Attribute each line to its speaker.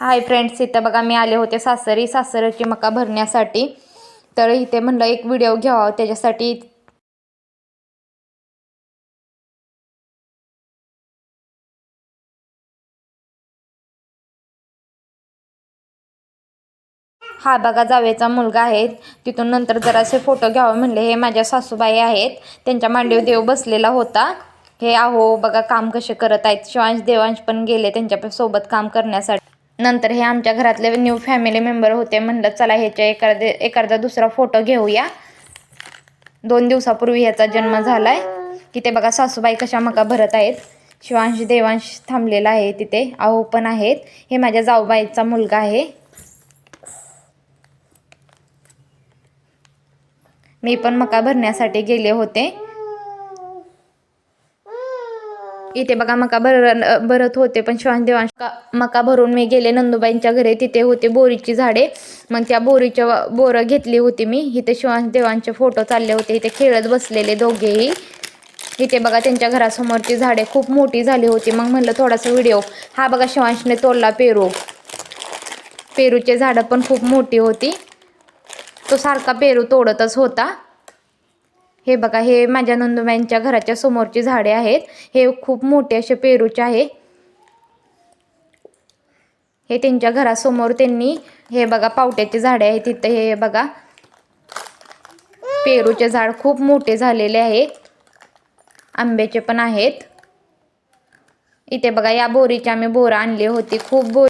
Speaker 1: Hi friends इथं बघा मी आले होते सासरी. सासरची मका भरण्यासाठी. तर इथे म्हणलं एक व्हिडिओ घ्यावा. त्याच्यासाठी हा बघा जावेचा मुलगा आहे. तिथून नंतर जरासे फोटो घ्यावे म्हणले. हे माझ्या सासूबाई आहेत. त्यांच्या मांडीव देव बसलेला होता. हे आहो बघा काम कसे करत आहेत. शिवांश देवांश पण गेले त्यांच्यासोबत काम करण्यासाठी. नंतर हे आमच्या घरातले न्यू फॅमिली मेंबर होते म्हणलं चला ह्याच्या एखादे एखादा दुसरा फोटो घेऊया. दोन दिवसापूर्वी ह्याचा जन्म झालाय. ते बघा सासूबाई कशा मका भरत आहेत. शिवांश देवांश थांबलेला आहे तिथे. आहो पण आहेत. हे माझ्या जाऊबाईचा मुलगा आहे. मी पण मका भरण्यासाठी गेले होते. इथे बघा मका भर भरत होते पण शिवांश देवांश का- मका भरून मी गेले नंदुबाईंच्या घरी. तिथे होते बोरीची झाडे. मग त्या बोरीच्या व- बोरं घेतली होती मी. इथे शिवांश देवांचे फोटो चालले होते. इथे खेळत बसलेले दोघेही. इथे बघा त्यांच्या घरासमोरची झाडे खूप मोठी झाली होती. मग म्हणलं थोडासा व्हिडिओ. हा बघा शिवांशने तोडला पेरू. पेरूचे झाडं पण खूप मोठी होती. तो सारखा पेरू तोडतच होता. हे बघा हे माझ्या नंदुबाईंच्या घराच्या समोरची झाडे आहेत. हे खूप मोठे असे पेरूचे आहे. हे त्यांच्या घरासमोर त्यांनी हे बघा पावट्याचे झाडे आहेत. तिथं हे बघा पेरूचे झाड खूप मोठे झालेले आहेत आंब्याचे पण आहेत. इथे बघा या बोरीची आम्ही बोरं आणली होती. खूप बोरी